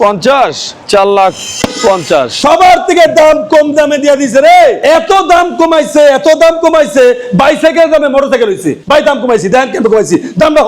পঞ্চাশ চার লাখ পঞ্চাশ সবার থেকে দাম কম দামে দিয়ে দিছে রে এত দাম কমাইছে এত দাম কমাইছে বাইসাইকেল দামে মোটরসাইকেল হয়েছে ভাই দাম কমাইছি দেন কেন কমাইছি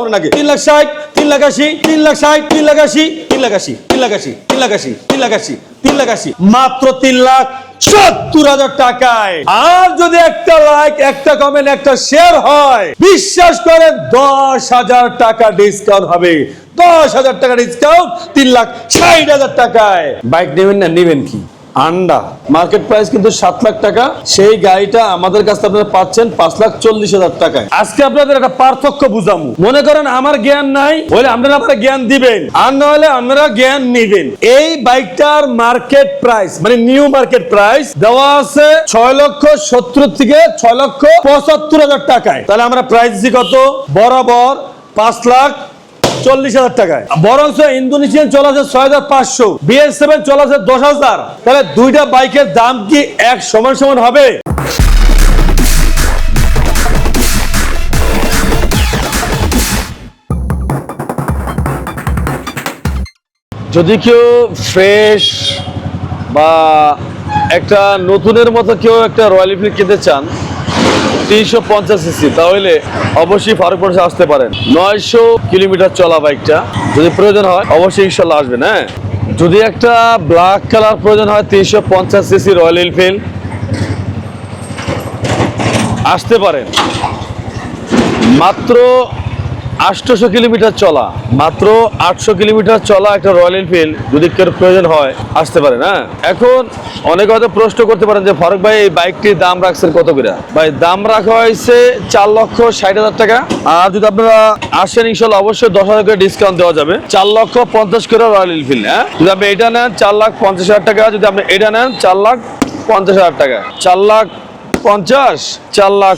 নাকি তিন লাখ ষাট তিন লাখ আশি তিন লাখ ষাট তিন লাখ আশি তিন লাখ আশি তিন লাখ আশি তিন লাখ আশি তিন লাখ আশি তিন লাখ আশি মাত্র তিন লাখ সত্তর হাজার টাকায় আর যদি একটা লাইক একটা কমেন্ট একটা শেয়ার হয় বিশ্বাস করেন দশ হাজার টাকা ডিসকাউন্ট হবে দশ হাজার টাকা ডিসকাউন্ট তিন লাখ ষাট হাজার টাকায়। বাইক নেবেন না নেবেন কি? আন্ডা। মার্কেট প্রাইস কিন্তু সাত লাখ টাকা। সেই গাড়িটা আমাদের কাছে আপনারা পাচ্ছেন পাঁচ লাখ চল্লিশ হাজার টাকায়। আজকে আপনাদের একটা পার্থক্য বুঝামু। মনে করেন আমার জ্ঞান নাই বলে আপনারা আপনারা জ্ঞান দিবেন। আর নাহলে আপনারা জ্ঞান নিবেন। এই বাইকটার মার্কেট প্রাইস মানে নিউ মার্কেট প্রাইস দেওয়া আছে ছয় লক্ষ সত্তর থেকে ছয় লক্ষ পঁচাত্তর হাজার টাকায়। তাহলে আমরা প্রাইস দিচ্ছি কত? বরাবর পাঁচ লাখ চল্লিশ হাজার টাকায়। বরঞ্চ ইন্দোনেশিয়ান চলে আছে ছয় হাজার পাঁচশো বিএস সেভেন চলে আছে দশ হাজার। তাহলে দুইটা বাইকের দাম কি এক সমান সমান হবে? যদি কেউ ফ্রেশ বা একটা নতুনের মতো কেউ একটা রয়্যাল এনফিল্ড কিনতে চান তিনশো পঞ্চাশ সিসি, তাহলে অবশ্যই ফারুক আসতে পারেন। নয়শো কিলোমিটার চলা বাইকটা, যদি প্রয়োজন হয়, অবশ্যই ইনশাল্লাহ আসবেন হ্যাঁ? যদি একটা ব্ল্যাক কালার প্রয়োজন হয়, তিনশো পঞ্চাশ সিসি রয়্যাল এনফিল্ড আসতে পারেন। মাত্র আটশোশো কিলোমিটার চলা। মাত্র আটশো কিলোমিটার চলা একটা রয়্যাল এনফিল্ড যদি কেউ প্রয়োজন হয়, আসতে পারে না এখন অনেকে হয়তো প্রশ্ন করতে পারেন যে, ফারুক ভাই, এই বাইকটির দাম রাখছেন কত করে? ভাই, দাম রাখা হয়েছে চার লক্ষ ষাট হাজার টাকা। আর যদি আপনারা আসেন, ইনশাল্লাহ অবশ্যই দশ হাজার করে ডিসকাউন্ট দেওয়া যাবে। চার লক্ষ পঞ্চাশ করে রয়্যাল এনফিল্ড হ্যাঁ? যদি আপনি এটা নেন, চার লাখ পঞ্চাশ হাজার টাকা। যদি আপনি এটা নেন, চার লাখ পঞ্চাশ হাজার টাকা। চার লাখ পঞ্চাশ, চার লাখ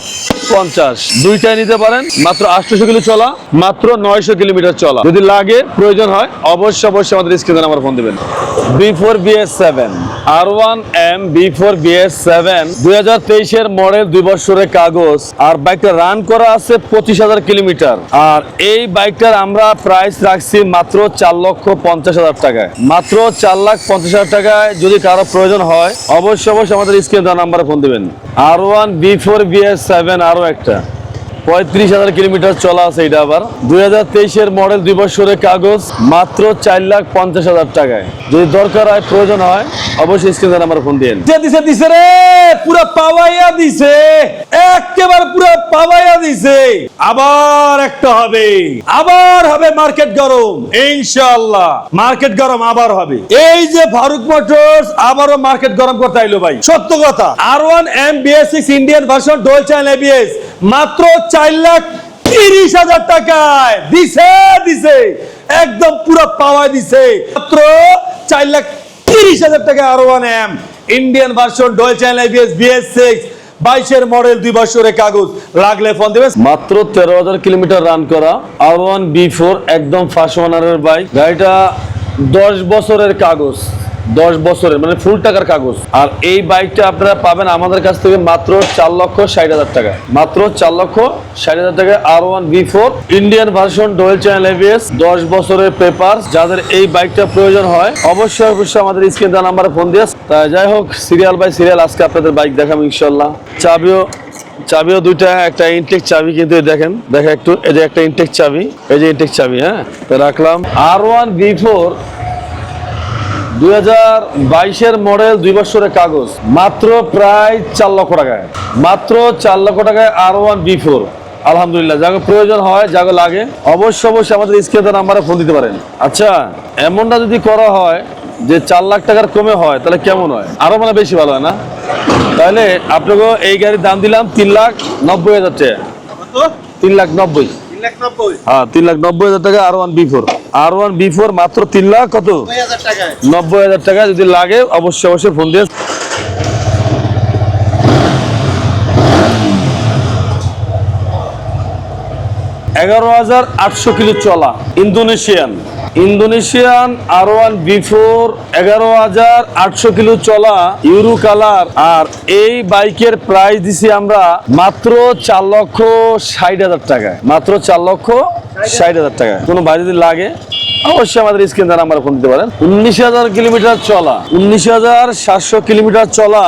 পঞ্চাশ। দুইটাই নিতে পারেন, মাত্র আটশোশো কিলো চলা, মাত্র নয়শো কিলোমিটার চলা। যদি লাগে, প্রয়োজন হয়, অবশ্যই অবশ্যই আমাদের স্ক্রিনে আমার ফোন দেবেন। B four BS seven R one M B four BS seven দুই হাজার তেইশের মডেল দুই বছরের কাগজ। আর বাইকটা রান করা আছে পঁচিশ হাজার কিলোমিটার। আর এই বাইকটার আমরা প্রাইস রাখছি মাত্র চার লক্ষ পঞ্চাশ হাজার টাকায়। মাত্র চার লাখ পঞ্চাশ হাজার টাকায় যদি কারও প্রয়োজন হয়, অবশ্যই অবশ্যই আমাদের স্ক্রিন দেওয়া নাম্বারে ফোন দেবেন। R one B four BS seven আরও একটা। পঁয়ত্রিশ হাজার কিলোমিটার চলা আছে এটা আবার। দুই হাজার তেইশের মডেল দুই বছরের কাগজ, মাত্র চার লাখ পঞ্চাশ হাজার টাকায়। যদি দরকার হয়, প্রয়োজন হয়, অবশ্যই স্ক্রিনে নাম্বার ফোন দিছে দিছে দিছে রে! পুরো পাওয়াইয়া দিছে! একেবারে পুরো পাওয়াইয়া দিছে! আবার একটা হবে। আবার হবে মার্কেট গরম। ইনশাআল্লাহ। মার্কেট গরম আবার হবে। এই যে ফারুক মোটরস আবারও মার্কেট গরম করতে আইলো ভাই। সত্য কথা। R one M BS six Indian version dual channel ABS মাত্র চার লাখ তিরিশ হাজার টাকায়। দিছে দিছে। একদম পুরো পাওয়া দিছে। মাত্র চার লাখ তিরিশ হাজার টাকা R one M Indian version dual channel ABS BS six বাইশের মডেল দুই বছরের কাগজ। লাগলে ফোন মাত্র তেরো হাজার কিলোমিটার রান করা আর ওয়ান বি ফোর একদম ফার্স্ট ওনারের বাইক গাড়িটা দশ বছরের কাগজ। দশ বছরের মানে ফুল টাকার কাগজ। আর এই বাইকটা আপনারা পাবেন আমাদের কাছ থেকে মাত্র চার লক্ষ ষাট হাজার টাকা। মাত্র চার লক্ষ ষাট হাজার টাকা R one B four Indian version dual channel ABS দশ বছরের পেপার যাদের এই বাইকটা প্রয়োজন হয়, অবশ্যই অবশ্যই আমাদের স্ক্রিন দেওয়া নাম্বারে ফোন দিয়ে তা যাই হোক সিরিয়াল বাই সিরিয়াল আজকে আপনাদের বাইক দেখাবো ইনশাল্লাহ চাবিও চাবিও দুইটা, একটা ইনটেক চাবি কিন্তু দেখেন। দেখেন একটু, এই যে একটা ইনটেক চাবি, এই যে ইনটেক চাবি হ্যাঁ? তো রাখলাম। আর ওয়ান বি ফোর দুই হাজার বাইশের মডেল দুই বছরের কাগজ মাত্র প্রায় চার লক্ষ টাকায়। মাত্র চার লক্ষ টাকায় আর ওয়ান বি ফোর আলহামদুলিল্লাহ যাকে প্রয়োজন হয় যাকে লাগে অবশ্যই অবশ্যই আমাদের স্ক্রিনে নাম্বারে ফোন দিতে পারেন। আচ্ছা এমনটা যদি করা হয় যে চার লাখ টাকার কমে হয় তাহলে কেমন হয়? আরও মানে বেশি ভালো হয় না? তাহলে আপনাকে এই গাড়ির দাম দিলাম তিন লাখ নব্বই হাজার টাকা। তিন লাখ নব্বই। হ্যাঁ তিন লাখ নব্বই হাজার টাকা R one B four R one B four মাত্র তিন লাখ কত? নব্বই হাজার টাকা যদি লাগে অবশ্যই অবশ্যই ফোন দিয়ে এগারো হাজার আটশো কিলো চলা Indonesian. Indonesian R one B four এগারো হাজার আটশো কিলো চলা ইউরো কালার আর এই বাইকের প্রাইস দিছি আমরা মাত্র চার লক্ষ ষাট হাজার টাকায়। মাত্র চার লক্ষ ষাট হাজার টাকায় কোনো বাইরে যদি লাগে, অবশ্যই আমাদের স্ক্রিন দ্বারা আমরা ফোন দিতে পারেন। উনিশ হাজার কিলোমিটার চলা, উনিশ হাজার সাতশো কিলোমিটার চলা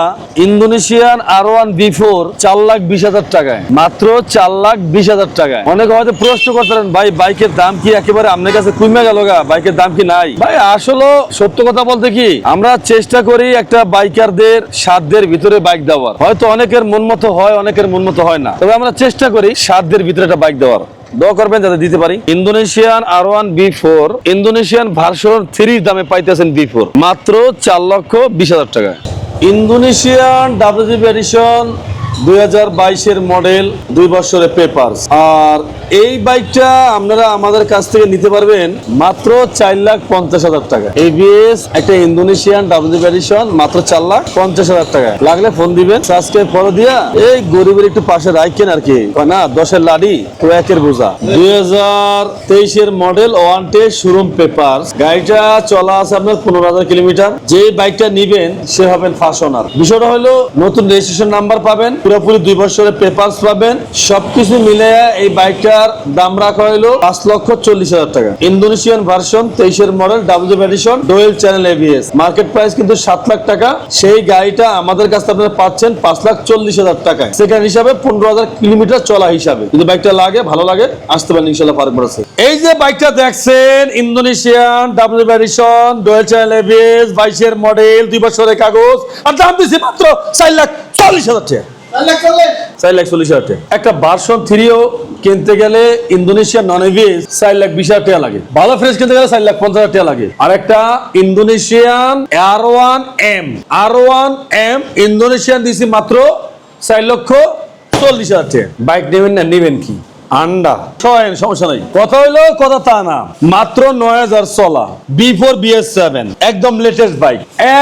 Indonesian R one B four চার লাখ বিশ হাজার টাকায়। মাত্র চার লাখ বিশ হাজার টাকায়। অনেকে হয়তো প্রশ্ন করতেন ভাই, বাইকের দাম কি একেবারে আপনার কাছে কমে গেল গা? বাইকের দাম কি নাই? ভাই, আসলে সত্য কথা বলতে কি, আমরা চেষ্টা করি একটা বাইকারদের, সাধ্যের ভিতরে বাইক দেওয়ার। হয়তো অনেকের মন মতো হয়, অনেকের মন মতো হয় না। তবে আমরা চেষ্টা করি সাধ্যের ভিতরে একটা বাইক দেওয়ার। দোয়া করবেন যাতে দিতে পারি। Indonesian R one B four, Indonesian version three দামে পাইতেছেন বি ফোর। মাত্র চার লক্ষ বিশ হাজার টাকা। ইন্দোনেশিয়ান ডাব্লিউজিপি এডিশন দুই হাজার বাইশের মডেল দুই বছরের পেপারস আর এই বাইকটা আপনারা আমাদের কাছ থেকে নিতে পারবেন মাত্র চার লাখ পঞ্চাশ হাজার টাকা। এবিএস একটা ইন্দোনেশিয়ান ডাব্লিউজিবি এডিশন মাত্র চার লাখ পঞ্চাশ হাজার টাকা। লাগলে ফোন দিবেন সাবস্ক্রাইব করে দিয়া এই গরিবের একটু পাশে রাখেন আর কি। না, দশের লাডি তো একের বোঝা। দুই হাজার তেইশের মডেল ওয়ান টে শোরুম পেপার গাড়িটা চলা আছে আপনার পনেরো হাজার কিলোমিটার। যে বাইকটা নিবেন, সে হবেন ফার্স্ট ওনার বিষয়টা হলো, নতুন রেজিস্ট্রেশন নাম্বার পাবেন। পুরোপুরি দুই বছরের পেপারস পাবেন। সবকিছু মিলে এই বাইকটার দাম রাখা হলো পাঁচ লক্ষ চল্লিশ হাজার টাকা। ইন্দোনেশিয়ান ভার্সন তেইশের model W edition dual channel ABS market price কিন্তু সাত লাখ টাকা। সেই গাড়িটা আমাদের কাছে আপনারা পাচ্ছেন পাঁচ লাখ চল্লিশ হাজার টাকায়। সেকেন্ড হিসাবে পনেরো হাজার কিলোমিটার চলা হিসাবে। যদি বাইকটা লাগে, ভালো লাগে, আসতে পারেন ইনশাল্লাহ ফার্ক আছে এই যে বাইকটা দেখছেন, Indonesian W edition dual channel ABS বাইশের মডেল দুই বছরের কাগজ। আর দাম দিচ্ছি মাত্র চার লাখ চল্লিশ হাজার চার লাখ চল্লিশ হাজার টাকা। একটা বার্সন থ্রিও কিনতে গেলে ইন্দোনেশিয়ান নন এভিএস চার লাখ বিশ হাজার লাগে। ভালো ফ্রেশ কিনতে গেলে চার লাখ পঞ্চাশ হাজার টাকা লাগে। আর একটা Indonesian R one M. R one M Indonesian দিছি মাত্র চার লক্ষ চল্লিশ হাজার টাকা। বাইক নেবেন না, নেবেন কি? আন্ডা। ছয় সমস্যা নাই। কথা হইল কথা তা না। মাত্র নয় হাজার চলা বি ফোর বিএস সেভেন একদম লেটেস্ট বাইক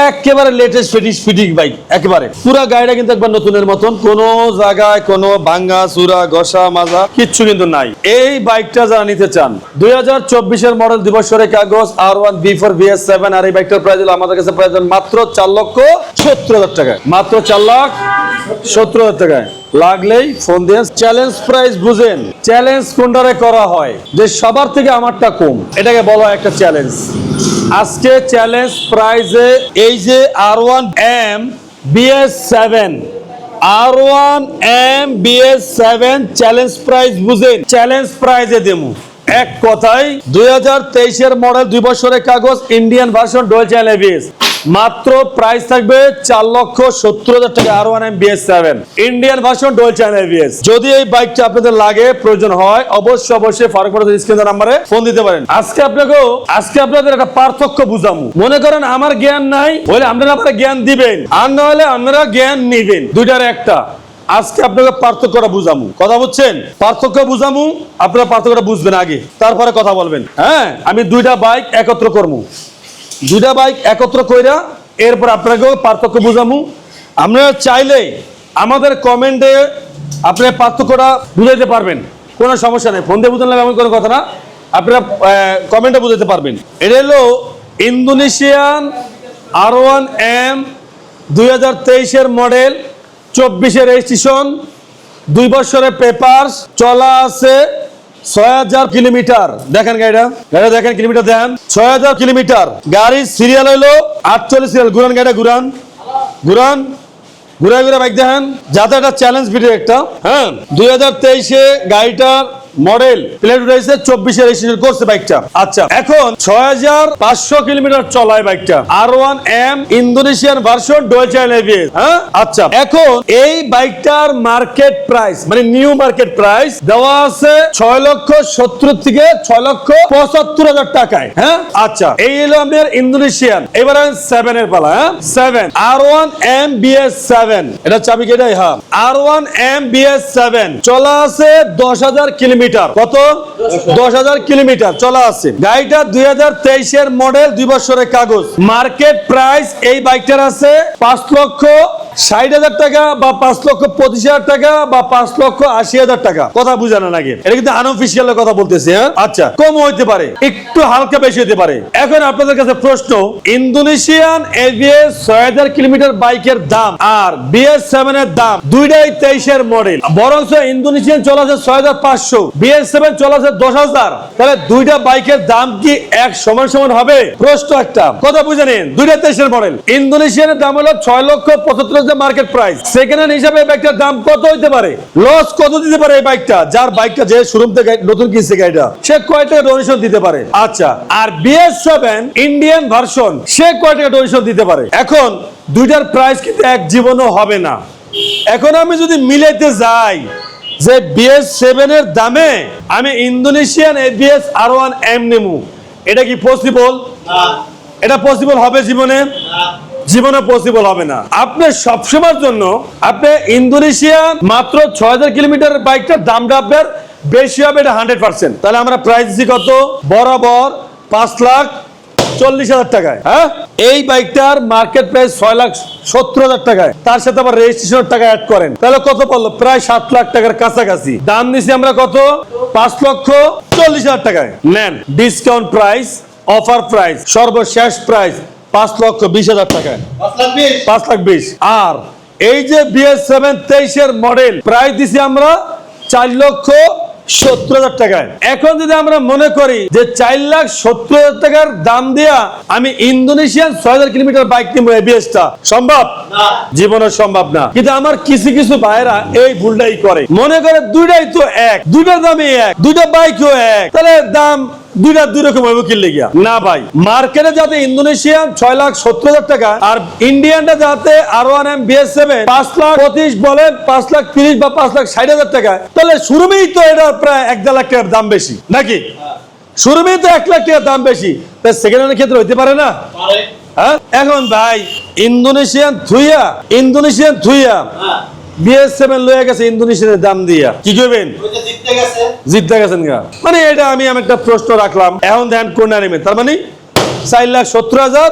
একেবারে লেটেস্ট ফিটিস ফিটিং বাইক একেবারে। পুরো গাড়িটা কিন্তু একবার নতুনের মতন কোন জায়গায় কোনো ভাঙ্গা চুরা ঘষা মাজা কিচ্ছু কিন্তু নাই। এই বাইকটা যারা নিতে চান দুই হাজার চব্বিশের মডেল দিবসরের কাগজ R one B four BS seven আর এই বাইকটার প্রাইস হলো আমাদের কাছে প্রাইস মাত্র চার লক্ষ সত্তর হাজার টাকায়। মাত্র চার লাখ সত্তর হাজার টাকায়। লাগলেই ফোন দিয়ে চ্যালেঞ্জ প্রাইস বুঝেন। চ্যালেঞ্জ কোনটারে করা হয়? যে সবার থেকে আমারটা কম। এটাকে বলা একটা চ্যালেঞ্জ আজকে চ্যালেঞ্জ প্রাইজে এই যে R one M BS seven R one M BS seven challenge price বুঝেন। চ্যালেঞ্জ প্রাইজে দেবো। এক কথায়, দুই হাজার তেইশের মডেল দুই বছরের কাগজ ইন্ডিয়ান ভার্সন ডোয়েল চ্যানেল মাত্র প্রাইস থাকবে চার লক্ষ সত্তর হাজার টাকা R one M BS seven Indian version dual channel ABS যদি এই বাইকটা আপনাদের লাগে, প্রয়োজন হয়, অবশ্যই অবশ্যই ফারুক স্ক্রিন নাম্বারে ফোন দিতে পারেন। আজকে আপনাকেও, আজকে আপনাদের একটা পার্থক্য বুঝামু। মনে করেন আমার জ্ঞান নাই, বলে আপনারা আপনারা জ্ঞান দিবেন। আর না হলে আপনারা জ্ঞান নিবেন। দুইটার একটা। আজকে আপনাকে পার্থক্যটা বুঝামু। কথা বুঝছেন? পার্থক্য বুঝামু, আপনারা পার্থক্যটা বুঝবেন আগে। তারপরে কথা বলবেন। হ্যাঁ আমি দুইটা বাইক একত্র করব দুইটা বাইক একত্র কইরা এরপর আপনাকেও পার্থক্য বুঝামু। আপনারা চাইলে আমাদের কমেন্টে আপনার পার্থক্যটা বুঝাইতে পারবেন। কোনো সমস্যা নেই। ফোন দিয়ে বুঝলাম এমন কোনো কথা না। আপনারা কমেন্টে বুঝাইতে পারবেন। এটা হলো ইন্দোনেশিয়ান আর ওয়ান এম দুই হাজার তেইশের মডেল, চব্বিশের রেজিস্ট্রেশন, দুই বছরের পেপার চলা আছে ছয় হাজার কিলোমিটার। দেখেন গাড়িটা। গাড়িটা দেখেন কিলোমিটার দেন। ছয় হাজার কিলোমিটার। গাড়ির সিরিয়াল হইল, আটচল্লিশ সিরিয়াল ঘুরান গাড়িটা, ঘুরান। ঘুরান। ঘুরে ঘুরে বাইক দেখেন। যাতে একটা চ্যালেঞ্জ ভিডিও একটা। হ্যাঁ? দুই হাজার তেইশে গাড়িটার মডেল প্লেট উঠেছে চব্বিশে রেজিস্ট্রেশন করছে বাইকটা। আচ্ছা এখন ছয় পাঁচশো কিলোমিটার চলায় বাইকটা। R one M Indonesian version dual হ্যাঁ? আচ্ছা এখন এই বাইকটার মার্কেট প্রাইস মানে নিউ মার্কেট প্রাইস দেওয়া আছে ছয় লক্ষ সত্তর থেকে ছয় লক্ষ পঁচাত্তর হাজার টাকায়। হ্যাঁ? আচ্ছা এই হলো আমাদের ইন্দোনেশিয়ান। এবার সেভেন এর পালা হ্যাঁ? Seven R one M BS seven এটা চাবি কেটাই হ্যাঁ। R one M BS seven চলা আছে দশ হাজার কিলোমিটার। কত? দশ হাজার কিলোমিটার। চলা আছে গাড়িটা দুই হাজার তেইশের মডেল দুই বছরের কাগজ। মার্কেট প্রাইস এই বাইকটার আছে পাঁচ লক্ষ ষাট হাজার টাকা বা পাঁচ লক্ষ পঁচিশ হাজার টাকা বা পাঁচ লক্ষ আশি হাজার টাকা। কথা বুঝানো নাকি এটা কিন্তু আনঅফিসিয়াল কথা হ্যাঁ? আচ্ছা কম হইতে পারে, একটু হালকা বেশি হতে পারে। এখন আপনাদের কাছে প্রশ্ন, ইন্দোনেশিয়ান এভিএস ছয় হাজার কিলোমিটার বাইকের দাম আর বিএস সেভেন এর দাম দুইটাই তেইশের মডেল বরঞ্চ ইন্দোনেশিয়ান চলে আছে ছয় হাজার পাঁচশো। বিএস সেভেন চলে আছে দশ হাজার। তাহলে দুইটা বাইকের দাম কি এক সমান সমান হবে? প্রশ্ন একটা। কথা বুঝে নিন। দুইটা তেইশের মডেল। ইন্দোনেশিয়ানের দাম হলো ছয় লক্ষ পঁচাত্তর হাজার মার্কেট প্রাইস সেকেন্ড হ্যান্ড হিসাবে বাইকটার দাম কত হইতে পারে? লস কত দিতে পারে এই বাইকটা? যার বাইকটা যে শোরুম থেকে নতুন কিনছে গাড়িটা, সে কয় টাকা ডোনেশন দিতে পারে? আচ্ছা আর বিএস সেভেন ইন্ডিয়ান ভার্সন সে কয় টাকা ডোনেশন দিতে পারে? এখন দুইটার প্রাইস কিন্তু এক জীবনও হবে না। এখন আমি যদি মিলাইতে যাই যে বিএস সেভেন এর দামে আমি Indonesian ABS R one M নেমু এটা কি পসিবল এটা পসিবল হবে জীবনে? জীবনে পসিবল হবে না। আপনি সবসময়ের জন্য আপনি ইন্দোনেশিয়ান মাত্র ছয় হাজার কিলোমিটার বাইকটার দামটা আপনার বেশি হবে এটা হান্ড্রেড পার্সেন্ট তাহলে আমরা প্রাইস দিচ্ছি কত? বরাবর পাঁচ লাখ চল্লিশ হাজার টাকায়। হ্যাঁ? এই বাইকটার মার্কেট প্রাইস ছয় লাখ সত্তর হাজার টাকায়। তার সাথে আবার রেজিস্ট্রেশনের টাকা অ্যাড করেন। তাহলে কত পড়ল প্রায় সাত লাখ টাকার কাছাকাছি। দাম নিছি আমরা কত? পাঁচ লক্ষ চল্লিশ হাজার টাকায়। নেন। ডিসকাউন্ট প্রাইস অফার প্রাইস সর্বশেষ প্রাইস পাঁচ লক্ষ বিশ হাজার টাকায়। পাঁচ লাখ বিশ। আর এই যে বিএস সেভেন তেইশের মডেল প্রাইস দিছি আমরা চার লক্ষ সত্তর হাজার টাকায়। এখন যদি আমরা মনে করি যে চার লাখ সত্তর হাজার টাকার দাম দিয়া আমি ইন্দোনেশিয়ান ছয় হাজার কিলোমিটার বাইক কিনবো এবিএসটা সম্ভব? জীবনের সম্ভব না। কিন্তু আমার কিছু কিছু ভাইরা এই ভুলটাই করে। মনে করে দুইটাই তো এক দুইটার দামই এক দুইটা বাইকও এক। তাহলে দাম দুইটা দুই রকম হইব কিনলে গিয়া না ভাই। মার্কেটে যাতে ইন্দোনেশিয়ান ছয় লাখ সত্তর হাজার টাকা আর ইন্ডিয়ানটা যাতে R one M BS seven পাঁচ লাখ পঁচিশ বলেন পাঁচ লাখ তিরিশ বা পাঁচ লাখ ষাট হাজার টাকা তাহলে শুরুমেই তো এটা প্রায় এক দেড় লাখ টাকার দাম বেশি নাকি? শুরুমেই তো এক লাখ টাকার দাম বেশি তাই সেকেন্ড হ্যান্ডের ক্ষেত্রে হইতে পারে না? হ্যাঁ? এখন ভাই ইন্দোনেশিয়ান থুইয়া ইন্দোনেশিয়ান থুইয়া বিএস সেভেন লয়ে গেছে ইন্দোনেশিয়ানের দাম দিয়া। কি করবেন জিততে গেছেন মানে এটা আমি একটা প্রশ্ন রাখলাম। এখন ধ্যান কোন নেমে? তার মানে চার লাখ সত্তর হাজার,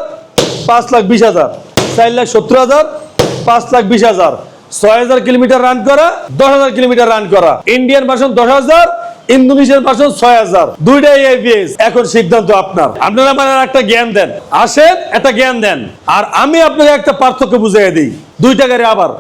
পাঁচ লাখ বিশ হাজার। চার লাখ সত্তর হাজার, পাঁচ লাখ বিশ হাজার। ছয় হাজার কিলোমিটার রান করা, দশ হাজার কিলোমিটার রান করা। ইন্ডিয়ান ভার্সন দশ হাজার ইন্দোনেশিয়ান ভার্সন ছয় হাজার। দুইটাই এবিএস এখন সিদ্ধান্ত আপনার। আপনারা আমার একটা জ্ঞান দেন। আসেন, একটা জ্ঞান দেন। আর আমি আপনাকে একটা পার্থক্য বুঝাই দিই। দুইটা গাড়ি আবার।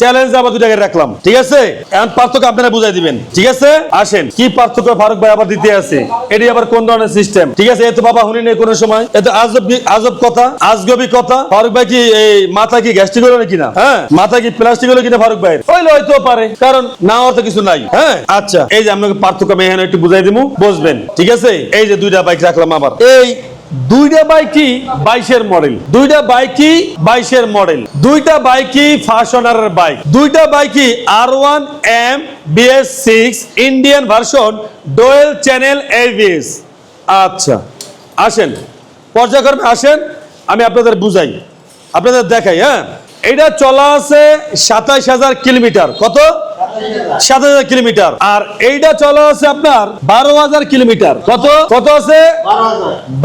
চ্যালেঞ্জ আবার দুটাকে রাখলাম, ঠিক আছে? এখন পার্থক্য আপনারা বুঝাই দিবেন, ঠিক আছে? আসেন, কি পার্থক্য ফারুক ভাই আবার দিতে আছে? এটি আবার কোন ধরনের সিস্টেম ঠিক আছে এত বাবা শুনি নেই কোনো সময়। এত আজব আজব কথা, আজগবি কথা। ফারুক ভাই কি এই মাথা কি গ্যাস্ট্রিক হলো নাকি না? হ্যাঁ মাথা কি প্লাস্টিক হলো কিনা ফারুক ভাই? হইলে হয়তো পারে, কারণ না হওয়ার তো কিছু নাই। হ্যাঁ আচ্ছা এই যে আপনাকে পার্থক্য আমি এখানে একটু বুঝাই দিব বুঝবেন ঠিক আছে? এই যে দুইটা বাইক রাখলাম আবার। এই দুইটা বাইকই বাইশের মডেল। দুইটা বাইকই বাইশের মডেল। দুইটা বাইকই ফার্স্ট ওনারের বাইক। দুইটা বাইকই R one M BS six Indian version dual channel ABS আচ্ছা আসেন। পর্যায়ক্রমে আসেন, আমি আপনাদের বুঝাই। আপনাদের দেখাই হ্যাঁ? এটা চলা আছে সাতাইশ হাজার কিলোমিটার। কত? সাত হাজার কিলোমিটার। আর এইটা চলা আছে আপনার বারো হাজার কিলোমিটার। কত? কত আছে?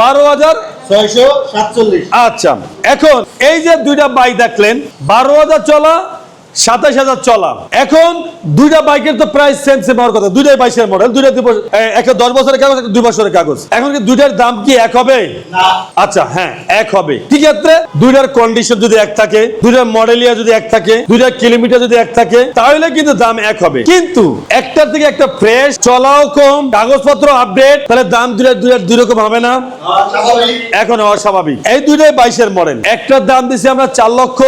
বারো হাজার। ছয়শো সাতচল্লিশ। আচ্ছা। এখন এই যে দুইটা বাইক দেখলেন বারো হাজার চলা সাতাশ হাজার চলা এখন দুইটা বাইকের তো প্রাইস সেম সেম হওয়ার কথা। দুইটাই বাইশের মডেল দুইটা দুই একটা দশ বছরের কাগজ একটা দুই বছরের কাগজ। এখন কি দুইটার দাম কি এক হবে? আচ্ছা হ্যাঁ এক হবে। কি ক্ষেত্রে দুইটার কন্ডিশন যদি এক থাকে দুইটার মডেলিয়া যদি এক থাকে দুইটার কিলোমিটার যদি এক থাকে তাহলে কিন্তু দাম এক হবে। কিন্তু একটার থেকে একটা ফ্রেশ চলাও কম কাগজপত্র আপডেট তাহলে দাম দুইটার দুইটার দুই রকম হবে না? স্বাভাবিক। এখন অস্বাভাবিক এই দুইটাই বাইশের মডেল একটার দাম দিছি আমরা চার লক্ষ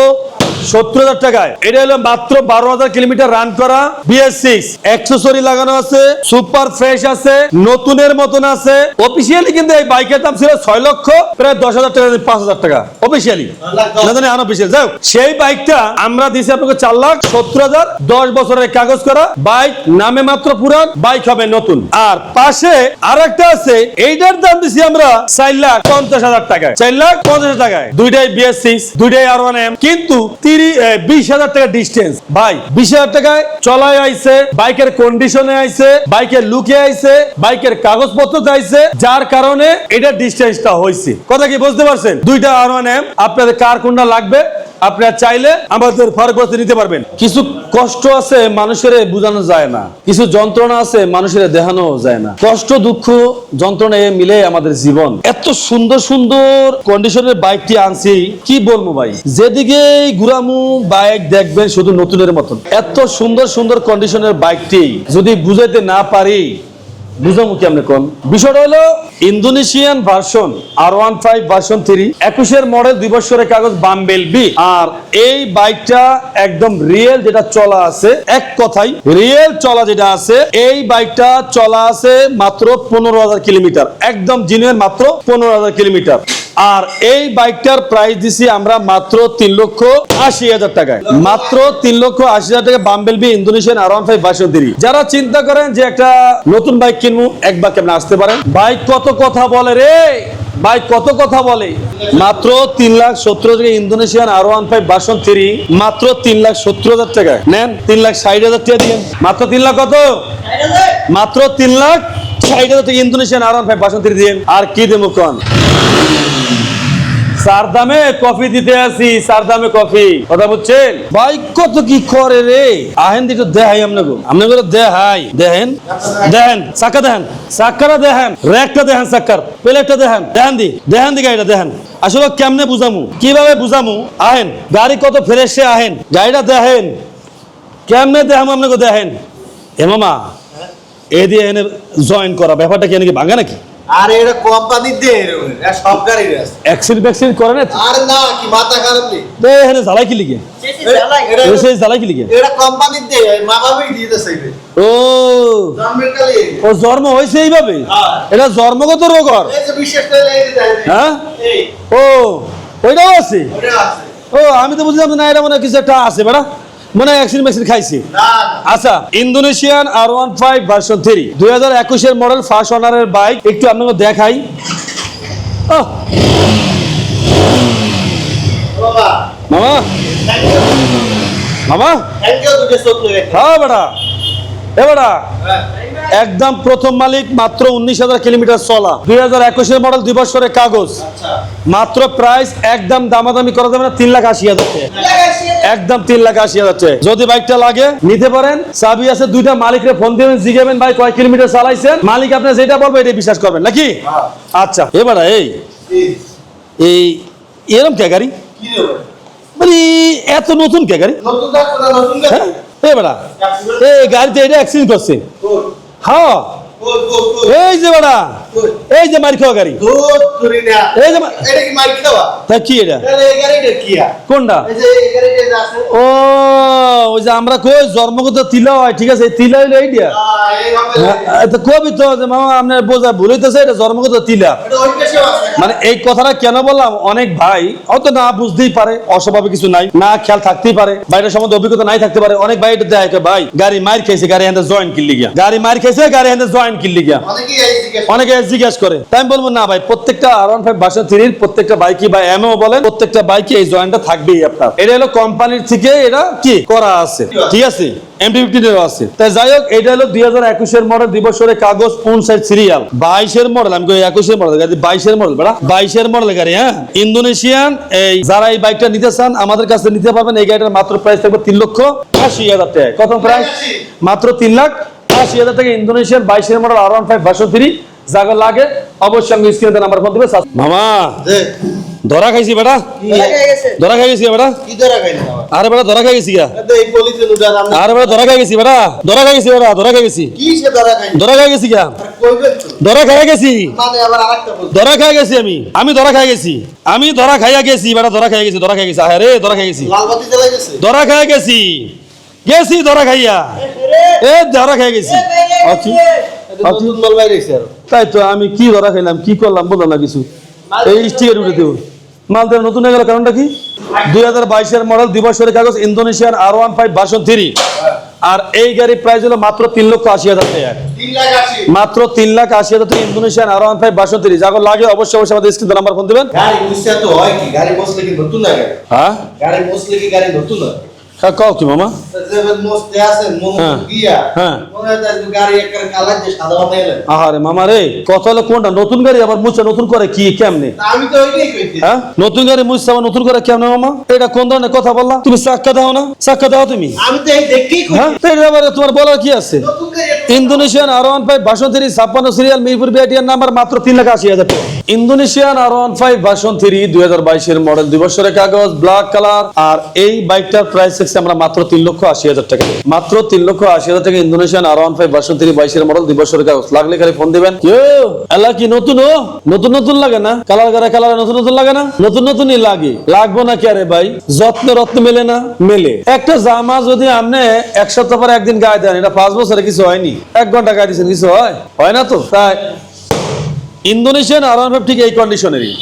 সত্তর হাজার টাকায়। এটা হলো মাত্র বারো হাজার কিলোমিটার রান করা বিএস সিক্স অ্যাক্সেসরি লাগানো আছে সুপার ফ্রেশ আছে, নতুনের মতন আছে। অফিসিয়ালি কিন্তু এই বাইকের দাম ছিল ছয় লক্ষ, প্রায় দশ হাজার টাকা পাঁচ হাজার টাকা। অফিসিয়ালি জানি আনঅফিসিয়াল যাই সেই বাইকটা আমরা দিছি আপনাকে চার লাখ সত্তর হাজার, দশ বছরের কাগজ করা। বাইক নামে মাত্র পুরান, বাইক হবে নতুন। আর পাশে আর একটা আছে, এইটার দাম দিছি আমরা চার লাখ পঞ্চাশ হাজার টাকায়। চার লাখ পঞ্চাশ টাকায়। দুইটাই বিএস সিক্স দুইটাই আর ওয়ান এম কিন্তু বিশ হাজার টাকা ডিস্টেন্স ভাই, বিশ হাজার টাকায় চলায় আইছে, বাইকের কন্ডিশনে আইছে, বাইকের লুকে আইছে, বাইকের কাগজপত্র চাইছে, যার কারণে এটা ডিস্টেন্সটা হয়েছে কথা কি বুঝতে পারছেন? দুইটা আর মানে আপনাদের কার কোনটা লাগবে? আপনারা চাইলে আমাদের ফারুক নিতে পারবেন। কিছু কষ্ট আছে মানুষের বোঝানো যায় না। কিছু যন্ত্রণা আছে মানুষের দেখানো যায় না। কষ্ট, দুঃখ যন্ত্রণা মিলে আমাদের জীবন। এত সুন্দর সুন্দর কন্ডিশনের বাইকটি আনছি। কি বলব ভাই? যেদিকে ঘুরামু বাইক দেখবেন শুধু নতুনের মতন। এত সুন্দর সুন্দর কন্ডিশনের বাইকটি যদি বুঝাইতে না পারি বুঝামু কেমনে কোন? বিষয়টা হলো, Indonesian version R one five version three একুশের মডেল দুই বছরের কাগজ বাম্বেল বি আর এই বাইকটা একদম রিয়েল যেটা চলা আছে, এক কথাই রিয়েল চলা যেটা আছে, এই বাইকটা চলা আছে মাত্র পনেরো হাজার কিলোমিটার। একদম জিনুয়েন মাত্র পনেরো হাজার কিলোমিটার। আর এই বাইকটার প্রাইস দিছি আমরা মাত্র তিন লক্ষ আশি হাজার টাকায়। মাত্র তিন লক্ষ আশি হাজার টাকা bumble bee Indonesian R one five version three যারা চিন্তা করেন যে একটা নতুন বাইক কিনবো একবার কেমন আসতে পারেন। বাইক কত কথা বলে রে? বাইক কত কথা বলে? মাত্র তিন লাখ সত্তর হাজার Indonesian R one five version three মাত্র তিন লাখ সত্তর হাজার টাকা। নেন তিন লাখ ষাট হাজার টাকা দিয়ে মাত্র তিন লাখ কত? মাত্র তিন লাখ ষাট হাজার টাকা Indonesian R one five version three দিয়ে আর কি দেবো কন? সার দামে কফি দিতে আসি সার দামে কফি। কথা বুঝছেন? ভাই কত কি করে রে? আহেন দিকে দেহাই আপনাকে। আপনাকে দেহাই দেখেন? দেখেন চাকা দেখেন। চাকাটা দেখেন। র্যাকটা দেখেন চাক্কার। প্লেটটা দেখেন। দেখেন দি দেখেন দি গাড়িটা দেখেন। আসলে কেমনে বুঝামু? কীভাবে বুঝামু? আহেন গাড়ি কত ফ্রেশে আহেন। গাড়িটা দেখেন। কেমনে দেখামু আপনাকে দেখেন। এ মামা এ দিয়ে এনে জয়েন করা। ব্যাপারটা কি নাকি ভাঙা নাকি? আরে এটা কোম্পানি দে এরকম, সব গাড়ির আছে। অ্যাক্সিডেন্ট করে না? আরে না কি মাথা খারাপ নেই? দে এখানে জ্বালাই কি লিখে? এসে জ্বালাই কি লিখে? এটা কোম্পানি দে মা বাবাই দিয়ে দেছে এটা ও। জন্মের কালে ও জন্ম হয়েছে এইভাবে? হ্যাঁ। এটা জন্মগত রোগ ওর। এই যে বিশেষ করে এই যে হ্যাঁ? ও ওইটাও আছে? ওটা আছে। ও আমি তো বুঝলাম না এটা মনে হয় কিছু একটা আছে বেড়া মনে হয় অ্যাক্সিডেন্ট ম্যাক্সিডেন্ট খাইছে। আচ্ছা Indonesian R one five version three দুই হাজার একুশের মডেল ফার্স্ট অনারের বাইক একটু আপনাকে দেখাই। মামা? মামা? হ্যাঁ বেড়া এ বেড়া হ্যাঁ একদম প্রথম মালিক মাত্র উনিশ হাজার কিলোমিটার চলা। দুই হাজার একুশের মডেল দুই বছরের কাগজ। মাত্র প্রাইস একদম দামাদামি করা যাবে না তিন লাখ আশি হাজার একদম তিন লাখ আশি হাজার যদি বাইকটা লাগে নিতে পারেন। চাবি আছে দুইটা মালিকরে ফোন দিবেন জিগাবেন ভাই কয় কিলোমিটার চালাইছেন? মালিক আপনি যেটা বলবে এটা বিশ্বাস করবেন নাকি? হ্যাঁ। আচ্ছা এবার এই। এই, এরম কে গাড়ি? মানে এত নতুন কে গাড়ি? হ্যাঁ? এই বেড়া এই গাড়িতে এটা অ্যাক্সিডেন্ট করছে। হ্যাঁ। এই যে বেড়া এই যে মারি খাওয়া গাড়ি। এই যে এটা কি মার খাওয়া? তা কি এটা? কোনটা? এই যে এই গাড়িটা আছে। ও ওই যে আমরা কই জন্মগত তিলা হয় ঠিক আছে? তিলা হইল এইটা। হ্যাঁ, কবি তো যে মামা আপনার বোঝা ভুলাইতেছে এটা জন্মগত তিলা। মানে এই কথাটা কেন বললাম? অনেক ভাই হয়তো না বুঝতেই পারে অস্বাভাবিক কিছু নাই না খেয়াল থাকতেই পারে বাইরের সম্বন্ধে অভিজ্ঞতা নাই থাকতে পারে। অনেক ভাই এটা দেয় ভাই গাড়ি মার খেয়েছে গাড়ি হ্যান্ডে জয়েন্ট কিনলি গিয়া। গাড়ি মার খেয়েছে গাড়ি হ্যান্ডে জয়েন্ট কিনলি গিয়া। অনেকে জিজ্ঞেস করে। তাই আমি বলব, না ভাই, প্রত্যেকটা আর ওয়ান ফাইভ বাসা থ্রির প্রত্যেকটা বাইকই বা এমও বলেন, প্রত্যেকটা বাইকে এই জয়েন্টটা থাকবেই আপনার। এটা হলো কোম্পানির থেকে এটা কি? করা আছে। ঠিক আছে? বাইশের মডেল হ্যাঁ? ইন্দোনেশিয়ান যারা এই নিতে চান, আমাদের কাছে নিতে পারবেন। এই মাত্র তিন লক্ষ কত মাত্র তিন লাখ ইন্দোনেশিয়ান বাইশের model R one five version three জায়গা লাগে অবশ্যই সঙ্গে স্ক্রিনে নাম্বার ফোন দিবে মামা ধরা খাইছি বেটা ধরা খাই গেছি বেটা কি ধরা খাইনি আরে বেটা ধরা খাই গেছি আরে বেটা ধরা খাই গেছি বেটা ধরা খাই গেছি বেটা ধরা খাই গেছি ধরা খাই গেছি গা আর কইবেন ধরা খাই গেছি মানে আবার আরেকটা বলছি ধরা খাই গেছি আমি আমি ধরা খাই গেছি আমি ধরা খাইয়া গেছি বেটা ধরা খাই গেছি ধরা খাই গেছি আরে ধরা খাই গেছে ধরা খাই গেছি গেছি ধরা খাইয়া এ ধরা খাই গেছি তাই তো আমি কি ধরা খাইলাম কি করলাম বললাম না কিছু। এই স্টিকার উঠে দেবো মাল দেওয়া নতুন হয়ে গেল কারণটা কি? দুই হাজার বাইশের মডেল দিবসের কাগজ ইন্দোনেশিয়ার R one five version three আর এই গাড়ির প্রাইস হলো মাত্র তিন লক্ষ আশি হাজার টাকা। মাত্র তিন লাখ আশি হাজার টাকা Indonesian R one five version three যাকে লাগে অবশ্যই অবশ্যই আমাদের স্ক্রিন নাম্বার ফোন দেবেন। হয় গাড়ি বসলে কি নতুন হ্যাঁ? গাড়ি বসলে কি গাড়ি নতুন হয়? হ্যাঁ কও কি মামা? হ্যাঁ। হ্যাঁ। আহারে মামা রে কথা হলো কোনটা? নতুন গাড়ি আবার মুছে নতুন করে কি কেমনে? হ্যাঁ? নতুন গাড়ি মুছছে আবার নতুন করে কেমনে মামা? এটা কোন ধরনের কথা বললা? তুমি সাক্ষা দাও না? সাক্ষা দাও তুমি। আমি তো এই দেখেই হ্যাঁ? আবার তোমার বলার কি আছে? নতুন গাড়ি একটা- Indonesian R one five version three ছাপ্পান্ন সিরিয়াল মিরপুর বিআইটিআর নাম্বার মাত্র তিন লাখ আশি হাজার টাকা। Indonesian R one five version three দুই হাজার বাইশের মডেল দুই বছরের কাগজ ব্ল্যাক কালার আর এই বাইকটার প্রাইস হচ্ছে আমরা মাত্র তিন লক্ষ আশি হাজার টাকা মাত্র তিন লক্ষ আশি হাজার টাকা Indonesian R one five version three বাইশের মডেল দুই বছরের কাগজ। লাগলে খালি ফোন দিবেন। এলা কি নতুন ও? নতুন নতুন লাগে না? কালার করে কালার নতুন নতুন লাগে না? নতুন নতুনই লাগে। লাগবো না কি আরে ভাই? যত্ন রত্ন মেলে না? মেলে। একটা জামা যদি আপনি এক সপ্তাহ পরে একদিন গায়ে দেন এটা পাঁচ বছরে কিছু হয়নি। এক ঘণ্টা গায়ে দিচ্ছেন কিছু হয়? হয় না তো? তাই। ইন্দোনেশিয়ান আর ওয়ান ফাইভ ঠিক এই কন্ডিশনেরই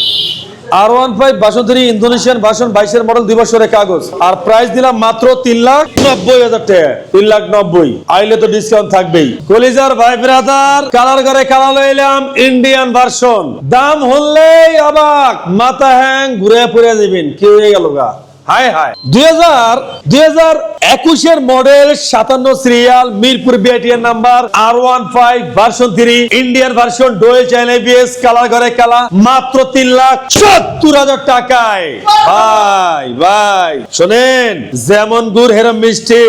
R one five version three Indonesian version বাইশের মডেল দুই বছরের কাগজ। আর প্রাইস দিলাম মাত্র তিন লাখ নব্বই হাজার টাকা। তিন লাখ নব্বই। আইলে তো ডিসকাউন্ট থাকবেই। কলিজার ভাই ব্রাদার কালার করে কালার এলাম ইন্ডিয়ান ভার্সন দাম হলেই অবাক, মাথা হ্যাং, ঘুরে পড়ে যাবেন কি হয়ে গেল গা। হাই হাই দুই হাজার দুই হাজার একুশের মডেল সাতান্ন serial Mirpur number R one five version three Indian version dual ABS colour করে কালা, মাত্র তিন লাখ সত্তর হাজার টাকায়। ভাই ভাই, শোনেন, যেমন গুড়, হেরম মিষ্টি।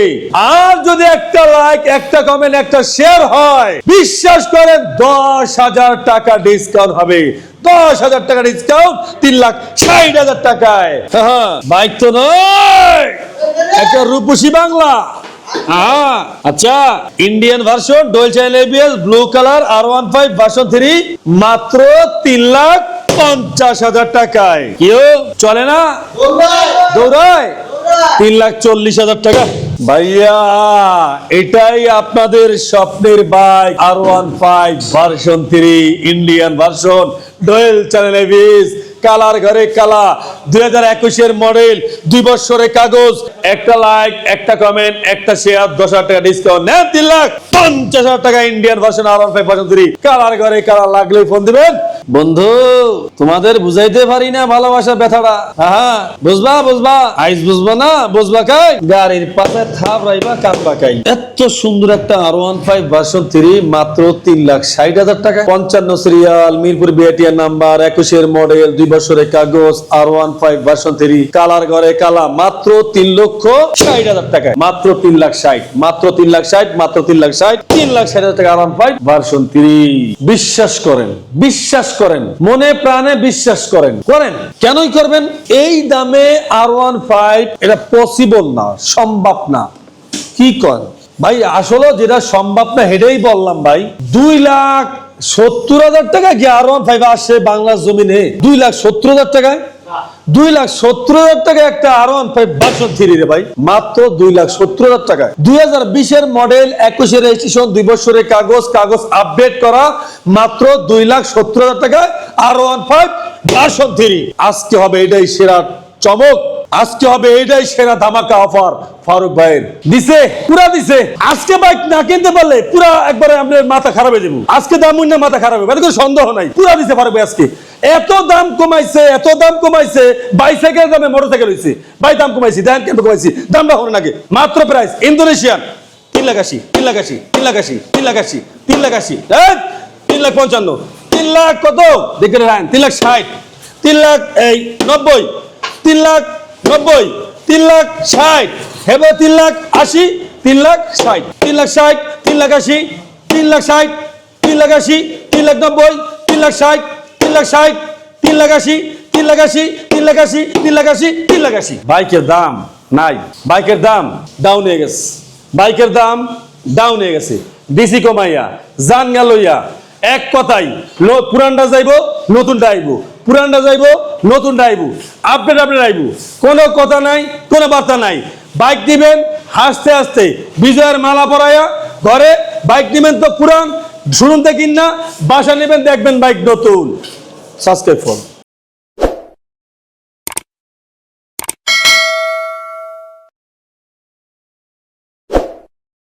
আর যদি একটা লাইক একটা কমেন্ট একটা শেয়ার হয়, বিশ্বাস করেন দশ হাজার টাকা ডিসকাউন্ট হবে। দশ হাজার টাকা ডিসকাউন্ট তিন লাখ ষাট হাজার টাকায়। হ্যাঁ, বাইক তো নয়। একটা রূপসী বাংলা। হ্যাঁ আচ্ছা। Indian version dual channel ABS blue colour R one five version three মাত্র তিন লাখ পঞ্চাশ হাজার টাকায়। কেউ চলে না? দৌড়ায়। তিন লাখ চল্লিশ হাজার টাকা। ভাইয়া, এটাই আপনাদের স্বপ্নের bike R one five version three Indian version dual channel ABS colour ঘরে কালা, দুই হাজার একুশের মডেল দুই বছরের কাগজ, একটা লাইক একটা কমেন্ট একটা শেয়ার দশ হাজার টাকা ডিসকাউন্ট নেন তিন লাখ, পঞ্চাশ হাজার টাকা Indian version R one five version three colour ঘরে কালার লাগলে ফোন দিবেন। বন্ধু, তোমাদের বুঝাইতে পারি না ভালোবাসা ব্যথাটা। হ্যাঁ বুঝবা বুঝবা? আইস বুঝবা না, বুঝবা কাই? গাড়ির পাশে থাপ রাইবা কাঁদবা কাই? এত সুন্দর একটা R one five version three মাত্র তিন লাখ ষাট হাজার টাকা। পঞ্চান্ন সিরিয়াল মিরপুর বিআটিআর নাম্বার একুশের মডেল দুই বছরের কাগজ R one five version three colour ঘরে কালা, মাত্র তিন লক্ষ ষাট হাজার টাকা। মাত্র তিন লাখ ষাট, মাত্র তিন লাখ ষাট, মাত্র তিন লাখ ষাট, তিন লাখ ষাট হাজার টাকা R one five version three বিশ্বাস করেন, বিশ্বাস করেন, মনে প্রাণে বিশ্বাস করেন। করেন। কেনই করবেন? এই দামে আর ওয়ান ফাইভ এটা পসিবল না, সম্ভব না। কি কর ভাই, আসলে যেটা সম্ভব না হেডেই বললাম ভাই। দুই লাখ সত্তর হাজার টাকা কি আর ওয়ান ফাইভ আসছে বাংলার জমিনে? দুই লাখ সত্তর হাজার টাকায়? দুই লাখ সত্তর হাজার টাকা একটা আর ওয়ান ফাইভ থ্রি ভাই। মাত্র দুই লাখ সত্তর হাজার দুই হাজার বিশের মডেল একুশের রেজিস্ট্রেশন দুই বছরের কাগজ কাগজ আপডেট করা, মাত্র দুই লাখ সত্তর হাজার টাকায় R one five version three আজকে হবে এটাই সেরা চমক। আজকে হবে এটাই সেরা ধামাকা অফার ফারুক ভাইয়ের দিছে পুরা দিছে আজকে বাইক না কিনতে পারলে পুরা একবারে আপনার মাথা খারাপ হয়ে যাব আজকে দাম না মাথা খারাপ হবে কোনো সন্দেহ নাই পুরা দিছে ফারুক ভাই আজকে এত দাম কমাইছে এত দাম কমাইছে বাইসাইকেল দামে মোটরসাইকেল হয়েছে বাই দাম কমাইছি দেন কেন কমাইছি দামটা হলো নাকি মাত্র প্রাইস ইন্দোনেশিয়ান তিন লাখ আশি তিন লাখ আশি তিন লাখ আশি তিন লাখ আশি তিন লাখ আশি তিন লাখ পঞ্চান্ন তিন লাখ কত দেখে রাখেন তিন লাখ ষাট তিন লাখ এই নব্বই তিন লাখ নব্বই তিন লাখ ষাট হেবে তিন লাখ আশি তিন লাখ ষাট তিন লাখ ষাট তিন লাখ আশি তিন লাখ ষাট তিন লাখ আশি তিন লাখ নব্বই তিন লাখ ষাট তিন লাখ ষাট তিন লাখ আশি তিন লাখ আশি তিন লাখ আশি তিন লাখ আশি তিন লাখ আশি বাইকের দাম নাই বাইকের দাম ডাউন হয়ে গেছে বাইকের দাম ডাউন হয়ে গেছে ডিসি কমাইয়া জান গেলইয়া এক কথাই পুরানটা যাইব নতুনটা আইব পুরানটা যাইব, নতুন আইব আপডেট আপডেট আইব কোনো কথা নাই, কোনো বার্তা নাই। বাইক দিবেন, হাসতে হাসতে বিজয়ের মালা পরাইয়া ঘরে বাইক নেবেন তো পুরান, শুনুন দেখিন না বাসা নেবেন, দেখবেন বাইক নতুন। Subscribe phone